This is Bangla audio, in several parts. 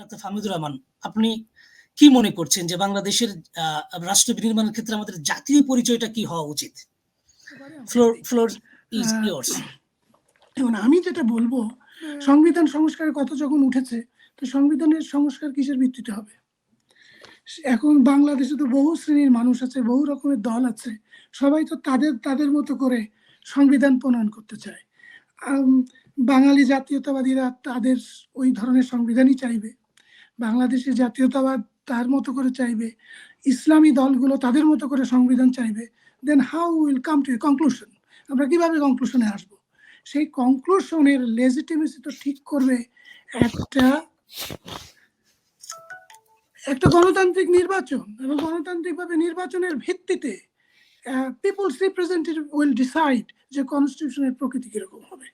ডাক্তার ফাহমিদুর রহমান, আপনি কি মনে করছেন যে বাংলাদেশের রাষ্ট্র বিনির্মাণের ক্ষেত্রে আমাদের জাতীয় পরিচয়টা কি হওয়া উচিত? ফ্লোর ফ্লোর আমি যেটা বলব, সংবিধান সংস্কারের কথা যখন উঠেছে, তো সংবিধানের সংস্কার কিসের ভিত্তিতে হবে? এখন বাংলাদেশে তো বহু শ্রেণির মানুষ আছে, বহু রকমের দল আছে, সবাই তো তাদের তাদের মতো করে সংবিধান প্রণয়ন করতে চায়। বাঙালি জাতীয়তাবাদীরা তাদের ওই ধরনের সংবিধানই চাইবে। বাংলাদেশের জাতীয়তাবাদ তার মতো করে চাইবে, ইসলামী দলগুলো তাদের মতো করে সংবিধান চাইবে then how will come to a conclusion আমরা কীভাবে কনক্লুশনে আসব? সেই কনক্লুশনের লেজিটিমেসি তো ঠিক করবে একটা একটা গণতান্ত্রিক নির্বাচন এবং গণতান্ত্রিকভাবে নির্বাচনের ভিত্তিতে পিপলস রিপ্রেজেন্টেটিভ উইল ডিসাইড যে কনস্টিটিউশনের প্রকৃতি কীরকম হবে।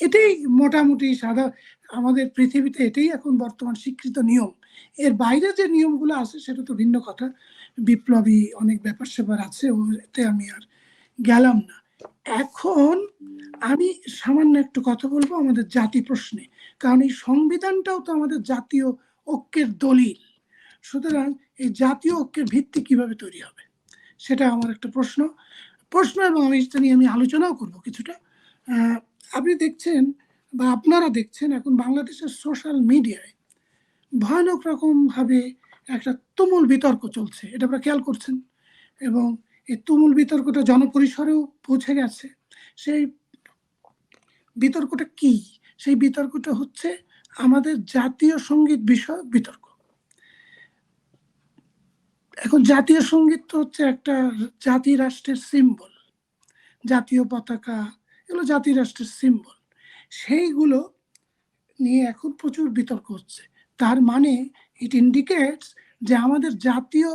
এটাই মোটামুটি সাদা আমাদের পৃথিবীতে এটাই এখন বর্তমান স্বীকৃত নিয়ম। এর বাইরে যে নিয়মগুলো আছে, সেটা তো ভিন্ন কথা। বিপ্লবী অনেক ব্যাপার স্যাপার আছে, ওতে আমি আর গেলাম না। এখন আমি সামান্য একটু কথা বলব আমাদের জাতি প্রশ্নে। কারণ এই সংবিধানটাও তো আমাদের জাতীয় ঐক্যের দলিল। সুতরাং এই জাতীয় ঐক্যের ভিত্তি কীভাবে তৈরি হবে? সেটা আমার একটা প্রশ্ন। প্রশ্ন এবং আমি নিয়ে আমি আলোচনাও করব কিছুটা। আপনি দেখছেন বা আপনারা দেখছেন এখন বাংলাদেশের সোশ্যাল মিডিয়ায় ভয়ানক রকমভাবে একটা তুমুল বিতর্ক চলছে, এটা আপনারা খেয়াল করছেন? এবং এই তুমুল বিতর্কটা জনপরিসরেও পৌঁছে গেছে। সেই বিতর্কটা কি? সেই বিতর্কটা হচ্ছে আমাদের জাতীয় সংগীত বিষয়ক বিতর্ক। এখন জাতীয় সংগীত তো হচ্ছে একটা জাতি রাষ্ট্রের সিম্বল জাতীয় পতাকা এগুলো জাতি রাষ্ট্রের সিম্বল সেইগুলো নিয়ে এখন প্রচুর বিতর্ক হচ্ছে। তার মানে ইট ইন্ডিকেটস যে আমাদের জাতীয়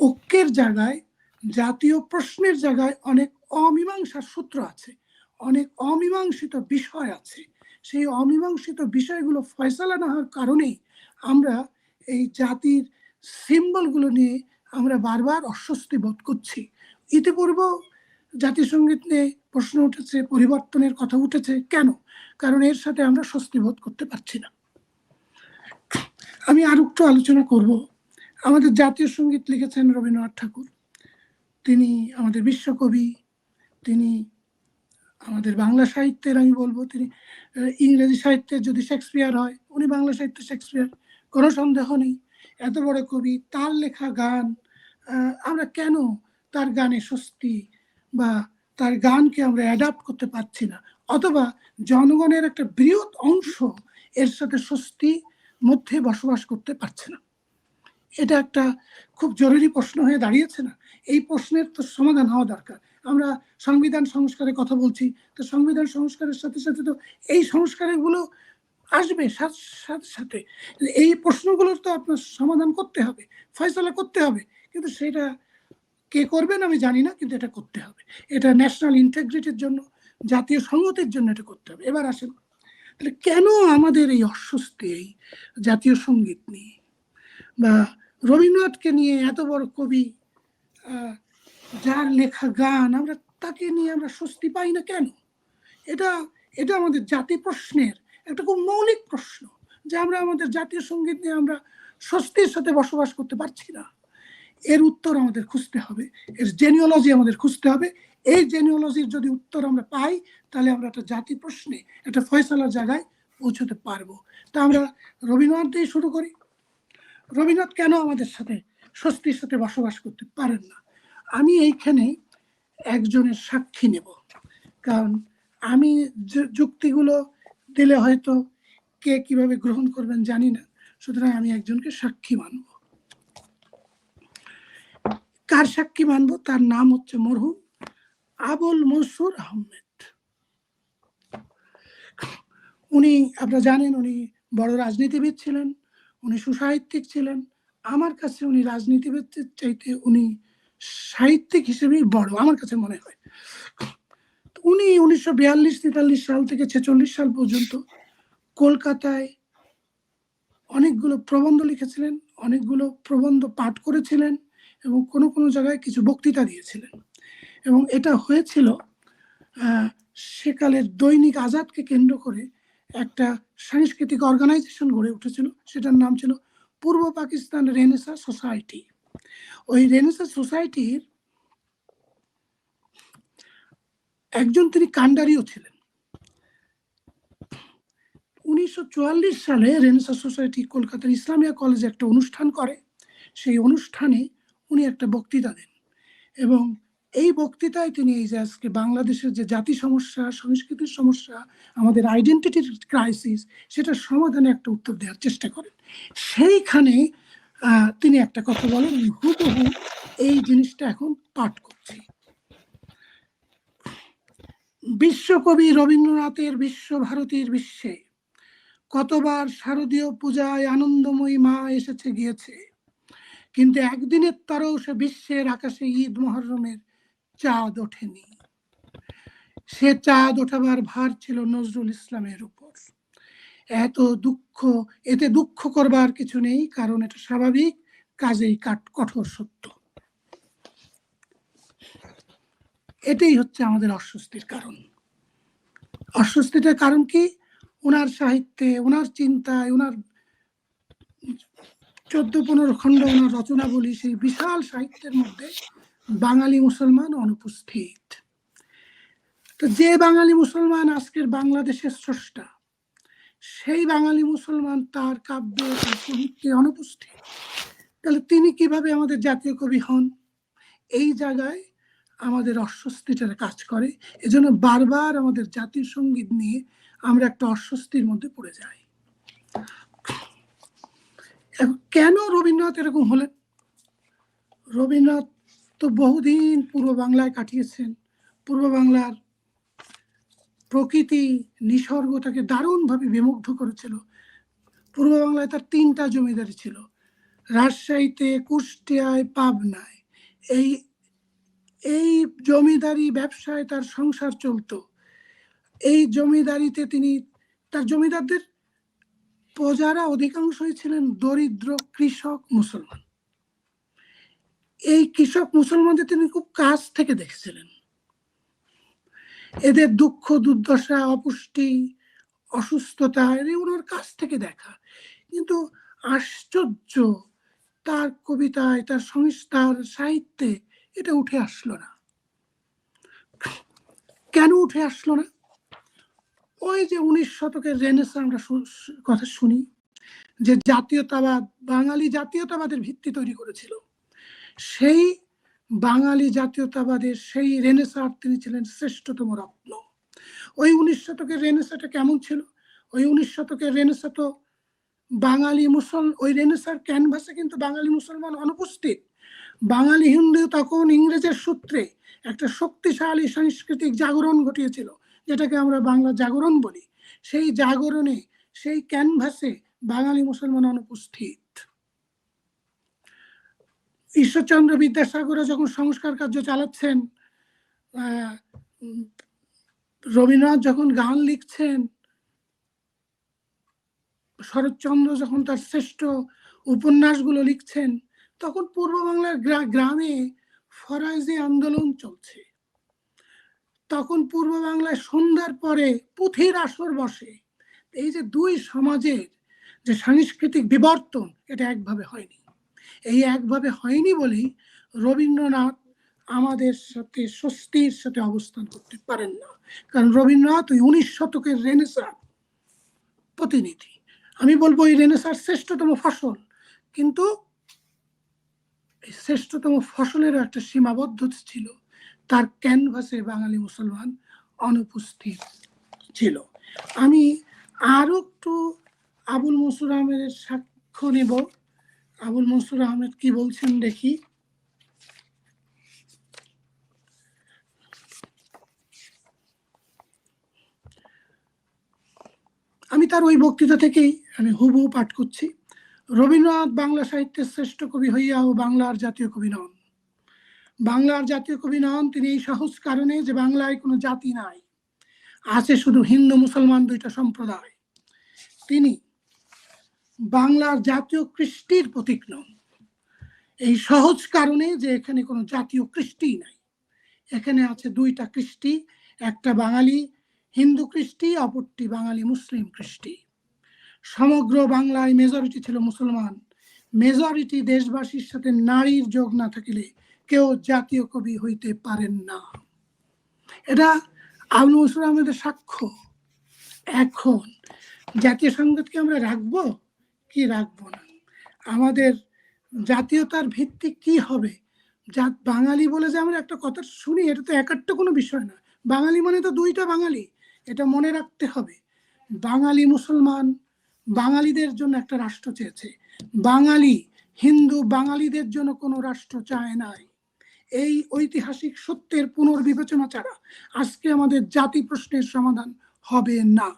ঐক্যের জায়গায়, জাতীয় প্রশ্নের জায়গায় অনেক অমীমাংসার সূত্র আছে, অনেক অমীমাংসিত বিষয় আছে। সেই অমীমাংসিত বিষয়গুলো ফয়সালা না হওয়ার কারণেই আমরা এই জাতির সিম্বলগুলো নিয়ে আমরা বারবার অস্বস্তি বোধ করছি। ইতিপূর্বে জাতীয় সংগীত নিয়ে প্রশ্ন উঠেছে, পরিবর্তনের কথা উঠেছে, কেন? কারণ এর সাথে আমরা স্বস্তি বোধ করতে পারছি না। আমি আর একটু আলোচনা করব। আমাদের জাতীয় সংগীত লিখেছেন রবীন্দ্রনাথ ঠাকুর। তিনি আমাদের বিশ্বকবি, তিনি আমাদের বাংলা সাহিত্যের, আমি বলব, তিনি ইংরেজি সাহিত্যের যদি শেক্সপিয়ার হয়, উনি বাংলা সাহিত্যের শেক্সপিয়ার। কোনো সন্দেহ নেই, এত বড় কবি, তার লেখা গান আমরা কেন তার গানে স্বস্তি বা তার গানকে আমরা অ্যাডাপ্ট করতে পারছি না। অথবা জনগণের একটা বৃহৎ অংশ এর সাথে স্বস্তি মধ্যে বসবাস করতে পারছে না। এটা একটা খুব জরুরি প্রশ্ন হয়ে দাঁড়িয়েছে না। এই প্রশ্নের তো সমাধান হওয়া দরকার। আমরা সংবিধান সংস্কারের কথা বলছি, তো সংবিধান সংস্কারের সাথে সাথে তো এই সংস্কারগুলো আসবে সাথে সাথে। এই প্রশ্নগুলোর তো আপনার সমাধান করতে হবে, ফয়সলা করতে হবে। কিন্তু সেটা কে করবেন আমি জানি না, কিন্তু এটা করতে হবে। এটা ন্যাশনাল ইন্টেগ্রিটির জন্য, জাতীয় সংহতির জন্য এটা করতে হবে। এবার আসেন, তাহলে কেন আমাদের এই অস্বস্তি, এই জাতীয় সংগীত নিয়ে? বা রবীন্দ্রনাথকে নিয়ে এত বড় কবি যার লেখা গান, আমরা তাকে নিয়ে আমরা স্বস্তি পাই না কেন? এটা এটা আমাদের জাতি প্রশ্নের একটা খুব মৌলিক প্রশ্ন, যে আমরা আমাদের জাতীয় সংগীত নিয়ে আমরা স্বস্তির সাথে বসবাস করতে পারছি না। এর উত্তর আমাদের খুঁজতে হবে। এর জেনিওলজি আমাদের খুঁজতে হবে। এই জেনিওলজির যদি উত্তর আমরা পাই, তাহলে আমরা একটা জাতি প্রশ্নে, একটা ফয়সালার জায়গায় পৌঁছতে পারব। তা আমরা রবীন্দ্রনাথ দিয়ে শুরু করি। রবীন্দ্রনাথ কেন আমাদের সাথে, স্বস্তির সাথে বসবাস করতে পারেন না? আমি এইখানে একজনের সাক্ষী নেব। কারণ আমি যুক্তিগুলো দিলে হয়তো কে কীভাবে গ্রহণ করবেন জানি না। সুতরাং আমি একজনকে সাক্ষী মানব। কার সাক্ষী মানব, তার নাম হচ্ছে মরহুম আবুল মনসুর আহমেদ। উনি, আপনারা জানেন, উনি বড় রাজনীতিবিদ ছিলেন, উনি সুসাহিত্যিক ছিলেন। আমার কাছে উনি রাজনীতিবিদের চাইতে উনি সাহিত্যিক হিসেবেই বড়, আমার কাছে মনে হয়। উনি উনিশশো বিয়াল্লিশ তেতাল্লিশ সাল থেকে ছেচল্লিশ সাল পর্যন্ত কলকাতায় অনেকগুলো প্রবন্ধ লিখেছিলেন, অনেকগুলো প্রবন্ধ পাঠ করেছিলেন। এবং কোনো কোনো জায়গায় কিছু বক্তৃতা দিয়েছিলেন। এবং এটা হয়েছিল সেকালের দৈনিক আজাদকে কেন্দ্র করে একটা সাংস্কৃতিক অর্গানাইজেশন গড়ে উঠেছিল। সেটার নাম ছিল পূর্ব পাকিস্তান রেনেসা সোসাইটি ওই রেনেসা সোসাইটির একজন তিনি কান্ডারিও ছিলেন। উনিশশো চুয়াল্লিশ সালে রেনেসা সোসাইটি কলকাতার ইসলামিয়া কলেজে একটা অনুষ্ঠান করে। সেই অনুষ্ঠানে উনি একটা বক্তৃতা দেন। এবং এই বক্তৃতায় তিনি এই যে আজকে বাংলাদেশের যে জাতি সমস্যা, সংস্কৃতির সমস্যা, আমাদের আইডেন্টিটির ক্রাইসিস সেটার সমাধানে একটা উত্তর দেওয়ার চেষ্টা করেন। সেইখানে তিনি একটা কথা বলেন হুবহু এই জিনিসটা এখন পাঠ করছি। বিশ্বকবি রবীন্দ্রনাথের বিশ্বভারতীর বিশ্বে কতবার শারদীয় পূজায় আনন্দময়ী মা এসেছে গিয়েছে কিন্তু একদিনের তরেও সে বিশ্বের আকাশে ঈদ মহরমের চাঁদ ওঠেনি। সে চাঁদ ওঠাবার ভার ছিল নজরুল ইসলামের উপর। এত দুঃখ, এতে দুঃখ করবার কিছু নেই, কারণ এটা স্বাভাবিক, কাজেই কাট, কঠোর সত্য। এটাই হচ্ছে আমাদের অস্বস্তির কারণ। অস্বস্তিটার কারণ কি? ওনার সাহিত্যে ওনার চিন্তায় ওনার চোদ্দ, পনেরো খণ্ড ওনার রচনা বলি সেই বিশাল সাহিত্যের মধ্যে বাঙালি মুসলমান অনুপস্থিত। তো যে বাঙালি মুসলমান আজকের বাংলাদেশের স্রষ্টা, সেই বাঙালি মুসলমান তার কাব্যে, তার সাহিত্যে অনুপস্থিত। তাহলে তিনি কীভাবে আমাদের জাতীয় কবি হন? এই জায়গায় আমাদের অস্বস্তিটার কাজ করে। এজন্য বারবার আমাদের জাতীয় সংগীত নিয়ে আমরা একটা অস্বস্তির মধ্যে পড়ে যাই। কেন রবীন্দ্রনাথ এরকম হলেন? রবীন্দ্রনাথ তো বহুদিন পূর্ব বাংলায় কাটিয়েছেন। পূর্ব বাংলার প্রকৃতি নিসর্গ তাকে দারুণভাবে বিমুগ্ধ করেছিল। পূর্ব বাংলায় তার তিনটা জমিদারি ছিল। রাজশাহীতে, কুষ্টিয়ায়, পাবনায়। এই এই জমিদারি ব্যবসায় তার সংসার চলতো। এই জমিদারিতে তিনি, তার জমিদারদের প্রজারা অধিকাংশই ছিলেন দরিদ্র কৃষক মুসলমান। এই কৃষক মুসলমানদের তিনি খুব কাছ থেকে দেখেছিলেন। এদের দুঃখ, দুর্দশা, অপুষ্টি, অসুস্থতা, এদের ওনার কাছ থেকে দেখা। কিন্তু আশ্চর্য, তার কবিতায়, তার সংস্থার সাহিত্যে এটা উঠে আসলো না। কেন উঠে আসলো না? ওই যে উনিশ শতকের রেনেসা আমরা কথা শুনি, যে জাতীয়তাবাদ, বাঙালি জাতীয়তাবাদের ভিত্তি তৈরি করেছিল। সেই বাঙালি জাতীয়তাবাদের সেই রেনেসার তিনি ছিলেন শ্রেষ্ঠতম রত্ন। ওই উনিশ শতকের রেনেসাটা কেমন ছিল? ওই উনিশ শতকের রেনেসা তো বাঙালি মুসল, ওই রেনেসার ক্যানভাসে কিন্তু বাঙালি মুসলমান অনুপস্থিত। বাঙালি হিন্দু তখন ইংরেজের সূত্রে একটা শক্তিশালী সাংস্কৃতিক জাগরণ ঘটিয়েছিল। যেটাকে আমরা বাংলা জাগরণ বলি, সেই জাগরণে, সেই ক্যানভাসে বাঙালি মুসলমান অনুপস্থিত। ঈশ্বরচন্দ্র বিদ্যাসাগরও যখন সংস্কার কার্য চালাচ্ছেন রবীন্দ্রনাথ যখন গান লিখছেন, শরৎচন্দ্র যখন তার শ্রেষ্ঠ উপন্যাসগুলো লিখছেন, তখন পূর্ব বাংলার গ্রা- গ্রামে ফরাজি আন্দোলন চলছে। তখন পূর্ব বাংলায় সন্ধ্যার পরে পুঁথির আসর বসে। এই যে দুই সমাজের যে সাংস্কৃতিক বিবর্তন, এটা একভাবে হয়নি। এই একভাবে হয়নি বলেই রবীন্দ্রনাথ আমাদের সাথে, স্বস্তির সাথে অবস্থান করতে পারেন না। কারণ রবীন্দ্রনাথ ওই উনিশ শতকের রেনেসার প্রতিনিধি। আমি বলব এই রেনেসার শ্রেষ্ঠতম ফসল, কিন্তু এই শ্রেষ্ঠতম ফসলেরও একটা সীমাবদ্ধতা ছিল। তার ক্যানভাসে বাঙালি মুসলমান অনুপস্থিত ছিল। আমি আরও একটু আবুল মনসুর আহমেদের সাক্ষ্য নেব। আবুল মনসুর আহমেদ কি বলছেন দেখি। আমি তার ওই বক্তৃতা থেকেই আমি হুবহু পাঠ করছি। রবীন্দ্রনাথ বাংলা সাহিত্যের শ্রেষ্ঠ কবি হইয়াও বাংলার জাতীয় কবি নন। বাংলার জাতীয় কবি নন তিনি এই সহজ কারণে যে বাংলায় কোনো জাতি নাই, আছে শুধু হিন্দু, মুসলমান দুইটা সম্প্রদায়। তিনি বাংলার জাতীয় কৃষ্টির প্রতীক নন এই সহজ কারণে যে এখানে কোনো জাতীয় কৃষ্টি নাই। এখানে আছে দুইটা কৃষ্টি, একটা বাঙালি হিন্দু কৃষ্টি, অপরটি বাঙালি মুসলিম কৃষ্টি। সমগ্র বাংলায় মেজরিটি ছিল মুসলমান। মেজরিটি দেশবাসীর সাথে নারীর যোগ না থাকিলে কেউ জাতীয় কবি হইতে পারেন না। এটা আবুল মসুর আহমেদের সাক্ষ্য। এখন জাতীয় সঙ্গীতকে আমরা রাখব? কি রাখব না? আমাদের জাতীয়তার ভিত্তি কি হবে? যা বাঙালি বলে যে আমরা একটা কথা শুনি, এটা তো একাট্টা কোনো বিষয় না। বাঙালি মানে তো দুইটা বাঙালি, এটা মনে রাখতে হবে। বাঙালি মুসলমান, বাঙালিদের জন্য একটা রাষ্ট্র চেয়েছে। বাঙালি, হিন্দু বাঙালিদের জন্য কোনো রাষ্ট্র চায় নাই। এই ঐতিহাসিক সত্যের পুনর্বিবেচনা ছাড়া আজকে আমাদের জাতি প্রশ্নের সমাধান হবে না।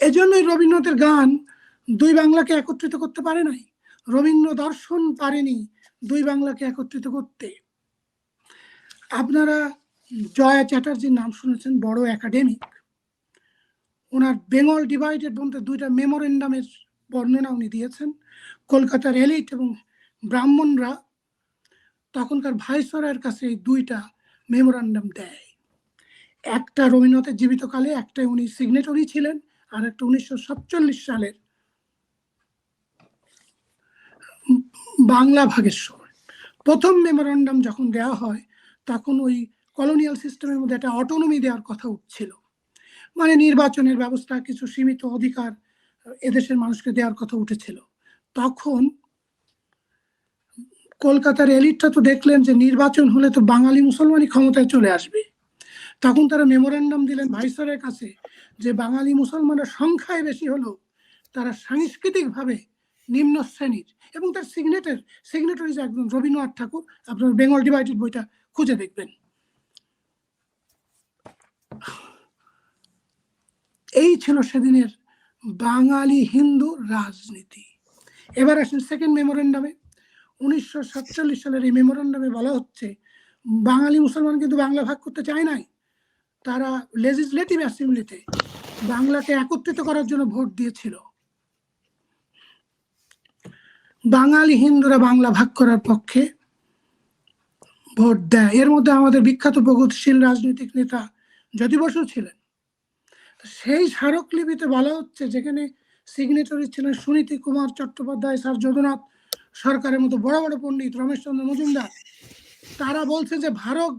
এজন্যই রবীন্দ্রনাথের গান দুই বাংলাকে একত্রিত করতে পারে নাই। রবীন্দ্র দর্শন পারেনি দুই বাংলাকে একত্রিত করতে। আপনারা জয়া চ্যাটার্জির নাম শুনেছেন, বড় একাডেমিক। ওনার বেঙ্গল ডিভাইডেড বলতে দুইটা মেমোরেন্ডামের বর্ণনা উনি দিয়েছেন। কলকাতার এলিট এবং ব্রাহ্মণরা তখনকার ভাইসরয়ের কাছে দুইটা মেমোরান্ডাম দেয়। একটা রবীন্দ্রনাথের জীবিতকালে একটা উনি সিগনেটরি ছিলেন, আর একটা উনিশশো সাতচল্লিশ সালের বাংলা ভাগের সময় প্রথম মেমোরান্ডাম যখন দেওয়া হয়, তখন ওই কলোনিয়াল সিস্টেমের মধ্যে একটা অটোনমি দেওয়ার কথা উঠছিল। মানে নির্বাচনের ব্যবস্থা, কিছু সীমিত অধিকার এদেশের মানুষকে দেওয়ার কথা উঠেছিল। তখন কলকাতার এলিটটা তো দেখলেন যে নির্বাচন হলে তো বাঙালি মুসলমানই ক্ষমতায় চলে আসবে। তখন তারা মেমোরান্ডাম দিলেন ভাইসরের কাছে যে বাঙালি মুসলমানের সংখ্যায় বেশি হলো, তারা সাংস্কৃতিকভাবে নিম্ন শ্রেণির এবং তার সিগনেটার সিগনেটারি যে একজন রবীন্দ্রনাথ ঠাকুর। আপনার বেঙ্গল ডিভাইডেড বইটা খুঁজে দেখবেন। এই ছিল সেদিনের বাঙালি হিন্দু রাজনীতি। এবার আসেন সেকেন্ড মেমোরেন্ডামে উনিশশো সাতচল্লিশ সালের এই মেমোরেন্ডামে বলা হচ্ছে, বাঙালি মুসলমান কিন্তু বাংলা ভাগ করতে চায় নাই। তারা লেজিসলেটিভ অ্যাসেম্বলিতে বাংলাকে একত্রিত করার জন্য ভোট দিয়েছিল। বাঙালি হিন্দুরা বাংলা ভাগ করার পক্ষে ভোট দেয়। এর মধ্যে আমাদের বিখ্যাত প্রগতিশীল রাজনৈতিক নেতা জ্যোতি বসু ছিলেন। সেই স্মারকলিপিতে বলা হচ্ছে, যেখানে সিগনেটরি ছিলেন সুনীতি কুমার চট্টোপাধ্যায়, স্যার যদুনাথ সরকারের মতো বড় বড় পণ্ডিত রমেশচন্দ্র মজুমদার, তারা বলছে যে ভারত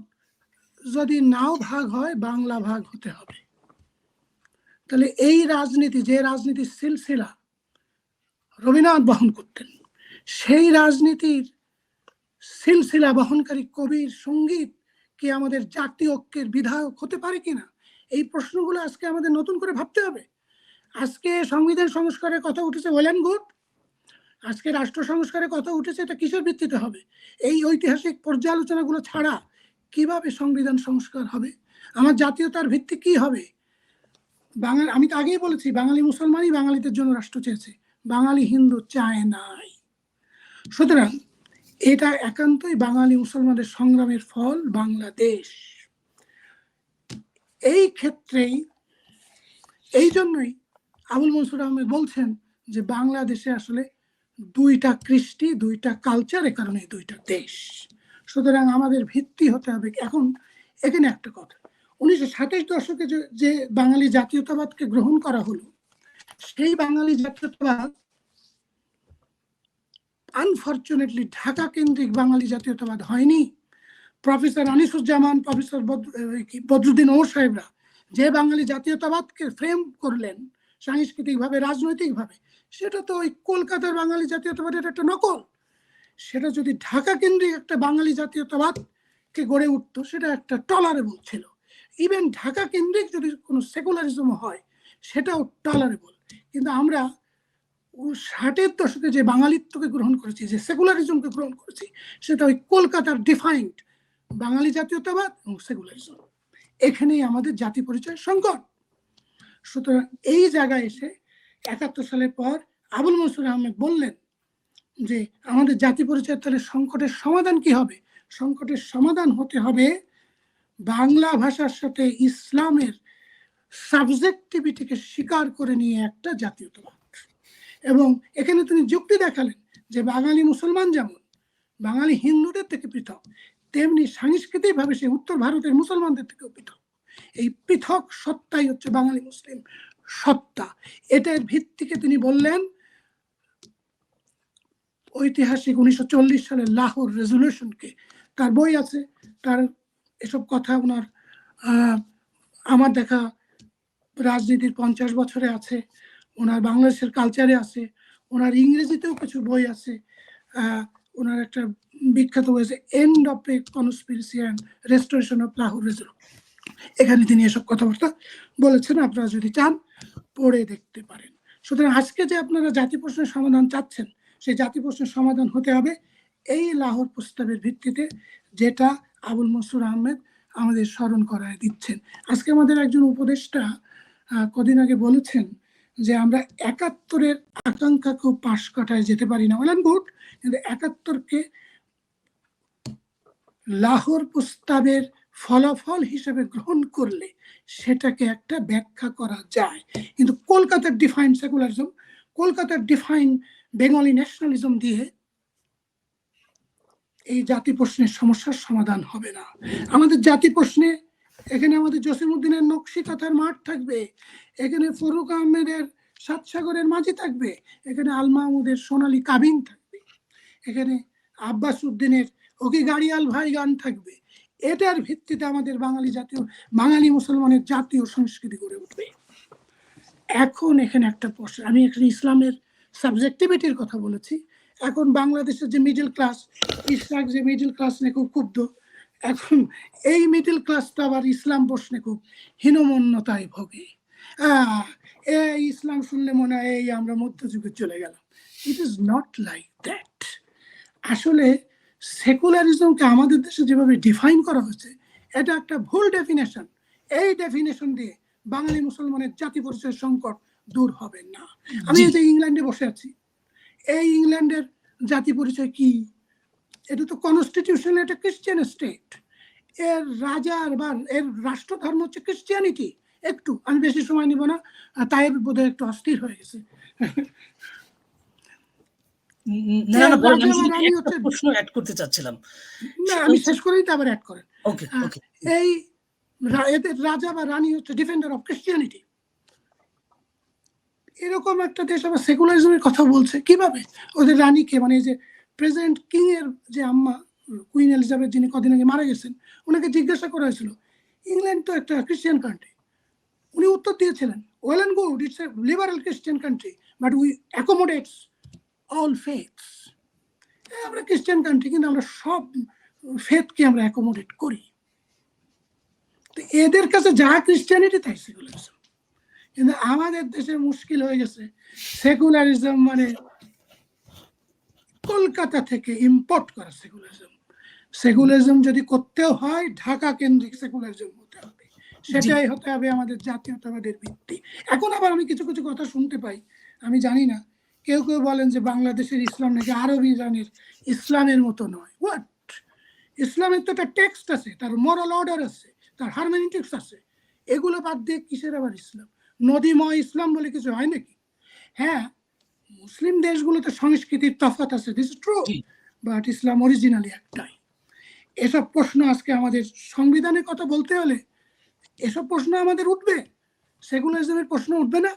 যদি নাও ভাগ হয়, বাংলা ভাগ হতে হবে। তাহলে এই রাজনীতি, যে রাজনীতির সিলসিলা রবীন্দ্রনাথ বহন করতেন, সেই রাজনীতির সিলসিলা বহনকারী কবির সংগীত কি আমাদের জাতীয় ঐক্যের বিধায়ক হতে পারে কিনা? এই প্রশ্নগুলো আজকে আমাদের নতুন করে ভাবতে হবে। আজকে সংবিধান সংস্কারের কথা উঠেছে ওয়েল অ্যান্ড গুড আজকে রাষ্ট্র সংস্কারের কথা উঠেছে এটা কিসের ভিত্তিতে হবে? এই ঐতিহাসিক পর্যালোচনাগুলো ছাড়া কীভাবে সংবিধান সংস্কার হবে? আমার জাতীয়তার ভিত্তি কি হবে? বাঙালি আমি তো আগেই বলেছি, বাঙালি মুসলমানই বাঙালিদের জন্য রাষ্ট্র চেয়েছে। বাঙালি হিন্দু চায় নাই। সুতরাং এটা একান্তই বাঙালি মুসলমানদের সংগ্রামের ফল বাংলাদেশ। এই ক্ষেত্রেই, এই জন্যই আবুল মনসুর আহমেদ বলছেন যে বাংলাদেশে আসলে দুইটা কৃষ্টি, দুইটা কালচার এ কারণে দুইটা দেশ। সুতরাং আমাদের ভিত্তি হতে হবে। এখন এখানে একটা কথা। উনিশশো সাতাশ দশকে যে- বাঙালি জাতীয়তাবাদকে গ্রহণ করা হলো, সেই বাঙালি জাতীয়তাবাদ আনফর্চুনেটলি ঢাকা কেন্দ্রিক বাঙালি জাতীয়তাবাদ হয়নি। প্রফেসর আনিসুজ্জামান, প্রফেসর বদরুদ্দিন ওর সাহেবরা যে বাঙালি জাতীয়তাবাদকে ফ্রেম করলেন সাংস্কৃতিকভাবে, রাজনৈতিকভাবে, সেটা তো ওই কলকাতার বাঙালি জাতীয়তাবাদের একটা নকল। সেটা যদি ঢাকা কেন্দ্রিক একটা বাঙালি জাতীয়তাবাদকে গড়ে উঠতো, সেটা একটা টলারেবল ছিল। ইভেন ঢাকা কেন্দ্রিক যদি কোনো সেকুলারিজম হয়, সেটাও টলারেবল। কিন্তু আমরা ষাটের দশকে যে বাঙালিত্বকে গ্রহণ করেছি, যে সেকুলারিজমকে গ্রহণ করেছি, সেটা ওই কলকাতার ডিফাইন্ড বাঙালি জাতীয়তাবাদ এবং সেকুলারিজম। এখানেই আমাদের জাতি পরিচয় সংকট। সুতরাং এই জায়গায় এসে একাত্তর সালের পর আবুল মনসুর আহমেদ বললেন যে, আমাদের জাতি পরিচয় তাহলে সংকটের সমাধান কি হবে? সংকটের সমাধান হতে হবে বাংলা ভাষার সাথে ইসলামের সাবজেক্টিভিটিকে স্বীকার করে নিয়ে একটা জাতীয়তাবাদ। এবং এখানে তিনি যুক্তি দেখালেন যে, বাঙালি মুসলমান যেমন, বাঙালি হিন্দুদের থেকে পৃথক, তেমনি সাংস্কৃতিকভাবে সে উত্তর ভারতের মুসলমানদের থেকেও পৃথক। এই পৃথক সত্তাই হচ্ছে বাঙালি মুসলিম সত্তা। এটার ভিত্তিকে তিনি বললেন ঐতিহাসিক উনিশশো চল্লিশ সালের লাহোর রেজলিউশনকে। তার বই আছে, তার এসব কথা ওনার আমার দেখা রাজনীতির পঞ্চাশ বছরে আছে, ওনার বাংলাদেশের কালচারে আছে, ওনার ইংরেজিতেও কিছু বই আছে ওনার একটা বিখ্যাত বই আছে end of a conspiracy and restoration of Lahore resolution এখানে তিনি এসব কথাবার্তা বলেছেন, আপনারা যদি চান পড়ে দেখতে পারেন। সুতরাং আজকে যে আপনারা জাতি প্রশ্নের সমাধান চাচ্ছেন, সেই জাতি প্রশ্নের সমাধান হতে হবে এই লাহোর প্রস্তাবের ভিত্তিতে, যেটা আবুল মনসুর আহমেদ আমাদের স্মরণ করায় দিচ্ছেন। আজকে আমাদের একজন উপদেষ্টা কদিন আগে বলেছেন যে আমরা একাত্তরের আকাঙ্ক্ষাকেও পাশ কাটায় যেতে পারি না। বলেন গুড কিন্তু একাত্তরকে লাহোর প্রস্তাবের ফলাফল হিসেবে গ্রহণ করলে সেটাকে একটা ব্যাখ্যা করা যায়। কিন্তু কলকাতার ডিফাইন সেকুলারিজম কলকাতার ডিফাইন বেঙ্গলি ন্যাশনালিজম দিয়ে এই জাতি প্রশ্নের সমস্যার সমাধান হবে না। আমাদের জাতি প্রশ্নে এখানে আমাদের জসিমুদ্দিনের নকশি কথার মাঠ থাকবে, এখানে ফরুক আহমেদের সাতসাগরের মাঝি থাকবে, এখানে আল মাহমুদের সোনালী কাবিন থাকবে, এখানে আব্বাস উদ্দিনের ওকে গাড়িয়াল ভাই গান থাকবে এটার ভিত্তিতে আমাদের বাঙালি জাতীয়, বাঙালি মুসলমানের জাতীয় সংস্কৃতি গড়ে উঠবে। এখন এখানে একটা প্রশ্ন, আমি এখানে ইসলামের সাবজেক্টিভিটির কথা বলেছি। এখন বাংলাদেশের যে মিডল ক্লাস ইসলাম যে মিডল ক্লাস নিয়ে খুব ক্ষুব্ধ, এখন এই মিডল ক্লাসটা আবার ইসলাম প্রশ্নে খুব হীনমন্যতায় ভোগে। এই ইসলাম শুনলে মনে হয় এই আমরা মধ্যযুগে চলে গেলাম। It is not like that আসলে সেকুলারিজমকে আমাদের দেশে যেভাবে ডিফাইন করা হয়েছে এটা একটা ভুল ডেফিনেশন এই ডেফিনেশন দিয়ে বাঙালি মুসলমানের জাতি পরিচয়ের সংকট দূর হবে না। আমি এই যে ইংল্যান্ডে বসে আছি এই ইংল্যান্ডের জাতি পরিচয় কি? এটা তো কনস্টিটিউশন একটা খ্রিস্টান স্টেট এর রাজার বা এর রাষ্ট্র ধর্ম হচ্ছে ক্রিশ্চিয়ানিটি একটু আমি বেশি সময় নিব না তাই বোধহয় একটু অস্থির হয়ে গেছে। না না বলেন, আমি রাজা শুধু রানী একটা প্রশ্ন অ্যাড করতে চাচ্ছিলাম। না আমি শেষ করেই তো অ্যাড করেন। ওকে ওকে এই এদের রাজা বা রানী হচ্ছে ডিফেন্ডার অফ ক্রিশ্চিয়ানিটি এরকম একটা দেশ আবার সেকুলারিজমের কথা বলছে। কীভাবে? ওদের রানীকে মানে যে প্রেসিডেন্ট কিং এর যে আম্মা কুইন এলিজাবেথ যিনি কদিন আগে মারা গেছেন ওনাকে জিজ্ঞাসা করা হয়েছিল ইংল্যান্ড তো একটা খ্রিস্টান কান্ট্রি উনি উত্তর দিয়েছিলেন well and good it's a liberal Christian country but we accommodates all faiths আমরা খ্রিস্টান কান্ট্রি কিন্তু আমরা সব ফেথকে আমরা অ্যাকোমোডেট করি। তো এদের কাছে যা ক্রিশ্চিয়ানিটি তাই সেকুলারিজম কিন্তু আমাদের দেশে মুশকিল হয়ে গেছে। সেকুলারিজম মানে কলকাতা থেকে ইম্পোর্ট করা সেকুলারিজম। সেকুলারিজম যদি করতেও হয় ঢাকা কেন্দ্রিক সেকুলারিজম হতে হবে। সেটাই হতে হবে আমাদের জাতীয়তাবাদের ভিত্তি। এখন আবার আমি কিছু কিছু কথা শুনতে পাই। আমি জানি না। কেউ কেউ বলেন যে বাংলাদেশের ইসলাম নাকি আরব ইরানের ইসলামের মতো নয়। হোয়াট ইসলামের তো একটা টেক্সট আছে তার মোরাল অর্ডার আছে তার হারমেনিটিক্স আছে। এগুলো বাদ দিয়ে কিসের আবার ইসলাম? নদীময় ইসলাম বলে কিছু হয় নাকি? হ্যাঁ মুসলিম দেশগুলোতে সংস্কৃতির তফাৎ আছে this true but Islam originally একটাই। এসব প্রশ্ন আজকে আমাদের সংবিধানের কথা বলতে হলে এসব প্রশ্ন আমাদের উঠবে। সেকুলারিজমের প্রশ্ন উঠবে না।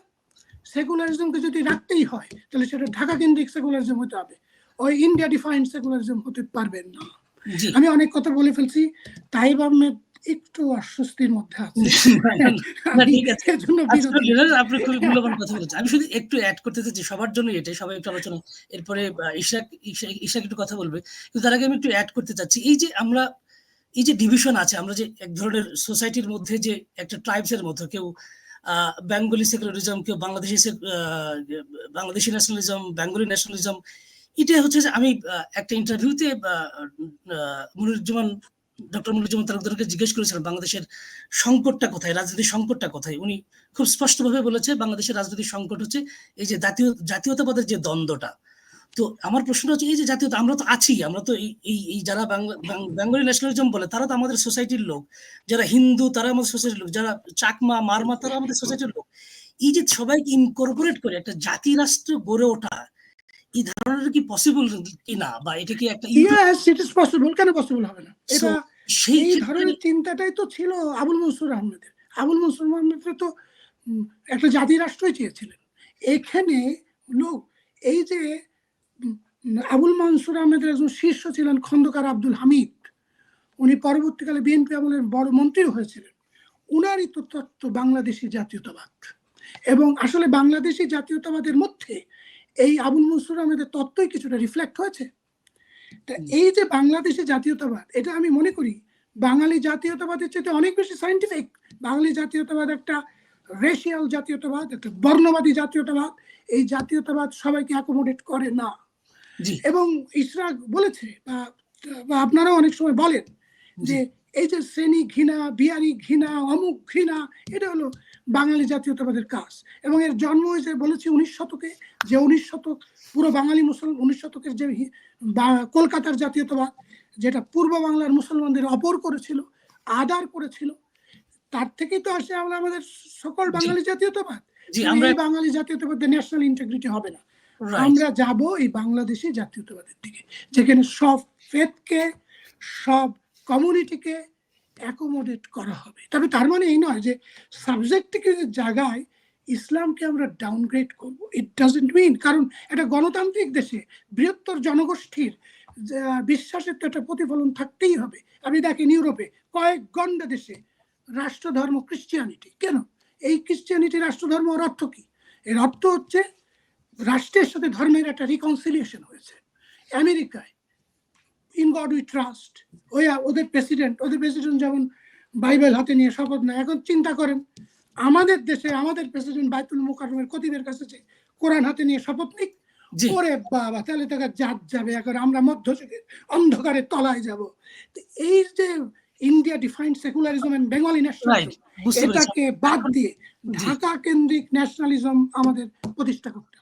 সেকুলারিজমকে যদি রাখতেই হয় তাহলে সেটা ঢাকা কেন্দ্রিক সেকুলারিজম হতে হবে। ওই ইন্ডিয়া ডিফাইন্ড সেকুলারিজম হতে পারবেন না। আমি অনেক কথা বলে ফেলছি তাই আহমেদ একটু অস্বস্তির মধ্যে আছে। আচ্ছা, আপনি খুবই মূল্যবান কথা বলেছেন। আমি শুধু একটু অ্যাড করতে চাচ্ছি সবার জন্য এটাই সবাই একটু আলোচনা। এরপরে ইশাক ইশাক একটু কথা বলবে। কিন্তু তার আগে আমি একটু অ্যাড করতে চাচ্ছি এই যে আমরা এই যে ডিভিশন আছে আমরা যে এক ধরনের সোসাইটির মধ্যে যে একটা ট্রাইবস এর মধ্যে কেউ বেঙ্গলি সেকুলারিজম কেউ Bangladeshi Bangladeshi nationalism Bengali nationalism এটা হচ্ছে যে আমি একটা ইন্টারভিউতে মনিরুজ্জামান ডক্টর মনিরুজ্জামান তালুকদারকে জিজ্ঞেস করেছিলাম বাংলাদেশের সংকটটা কোথায় রাজনীতির সংকটটা কোথায়? উনি খুব স্পষ্টভাবে বলেছে বাংলাদেশের রাজনৈতিক সংকট হচ্ছে এই যে জাতীয়, জাতীয়তাবাদের যে দ্বন্দ্বটা তো আমার প্রশ্ন হচ্ছে এই যে জাতীয়তা আমরা তো আছি আমরা তো এই এই এই যারা বেঙ্গলি ন্যাশনালিজম বলে তারা তো আমাদের সোসাইটির লোক। যারা হিন্দু তারা আমাদের সোসাইটির লোক। যারা চাকমা মারমা তারা আমাদের সোসাইটির লোক। এই যে সবাইকে ইনকর্পোরেট করে একটা জাতি রাষ্ট্র গড়ে ওঠা এই ধারণাটা কি পসিবল কি না বা এটা কি একটা ইয়েস ইট ইজ পসিবল কেন পসিবল হবে না? এটা সেই ধরনের চিন্তাটাই তো ছিল আবুল মনসুর আহমেদের। আবুল মনসুর আহমেদের তো একটা জাতি রাষ্ট্রই চেয়েছিলেন। এখানে লোক এই যে আবুল মনসুর আহমেদের একজন শীর্ষ ছিলেন খন্দকার আব্দুল হামিদ। উনি পরবর্তীকালে বিএনপি আমলের বড় মন্ত্রী হয়েছিলেন। উনারই তো তত্ত্ব বাংলাদেশি জাতীয়তাবাদ। এবং আসলে বাংলাদেশি জাতীয়তাবাদের মধ্যে এই আবুল মনসুর আহমেদের তত্ত্বই কিছুটা রিফ্লেক্ট হয়েছে। তা এই যে বাংলাদেশি জাতীয়তাবাদ এটা আমি মনে করি বাঙালি জাতীয়তাবাদের চেয়ে অনেক বেশি সাইন্টিফিক বাঙালি জাতীয়তাবাদ একটা রেশিয়াল জাতীয়তাবাদ একটা বর্ণবাদী জাতীয়তাবাদ। এই জাতীয়তাবাদ সবাইকে অ্যাকোমোডেট করে না। এবং ইসরাক বলেছে বা আপনারাও অনেক সময় বলেন যে এই যে শ্রেণি ঘৃণা বিহারি ঘৃণা অমুক ঘৃণা এটা হলো বাঙালি জাতীয়তাবাদের কাজ। এবং এর জন্ম হয়েছে বলেছি উনিশ শতকে যে উনিশ শতক পুরো বাঙালি মুসলমান উনিশ শতকের যে কলকাতার জাতীয়তাবাদ যেটা পূর্ব বাংলার মুসলমানদের অপর করেছিল আদার করেছিল তার থেকেই তো আসে আমরা আমাদের সকল বাঙালি জাতীয়তাবাদ। বাঙালি জাতীয়তাবাদের ন্যাশনাল ইন্টিগ্রিটি হবে না। আমরা যাব এই বাংলাদেশি জাতীয়তাবাদের দিকে যেখানে সব ফেথকে সব কমিউনিটিকে অ্যাকোমোডেট করা হবে। তবে তার মানে এই নয় যে সাবজেক্টিকে জায়গায় ইসলামকে আমরা ডাউনগ্রেড করব। ইট ডাজেন্ট মিন কারণ একটা গণতান্ত্রিক দেশে বৃহত্তর জনগোষ্ঠীর যে, বিশ্বাসের তো একটা প্রতিফলন থাকতেই হবে। আপনি দেখেন ইউরোপে কয়েক গন্ডা দেশে রাষ্ট্রধর্ম ক্রিশ্চিয়ানিটি কেন? এই ক্রিশ্চিয়ানিটি রাষ্ট্রধর্ম অর্থ কি? এর অর্থ হচ্ছে রাষ্ট্রের সাথে ধর্মের একটা রিকনসিলিয়েশন হয়েছে। আমেরিকায় ইন গড উই ট্রাস্ট ওই ওদের প্রেসিডেন্ট ওদের প্রেসিডেন্ট যেমন বাইবেল হাতে নিয়ে শপথ নেয় এখন চিন্তা করেন আমাদের দেশে আমাদের প্রেসিডেন্ট বাইতুল মোকারমের কতিবের কাছে যে কোরআন হাতে নিয়ে শপথ নিক ওরে বাবা তাহলে তাকে জাত যাবে এখন আমরা মধ্যযুগের অন্ধকারের তলায় যাব। এই যে India defined secularism and Bengali nationalism এটাকে বাদ দিয়ে ঢাকা কেন্দ্রিক ন্যাশনালিজম আমাদের প্রতিষ্ঠা করতে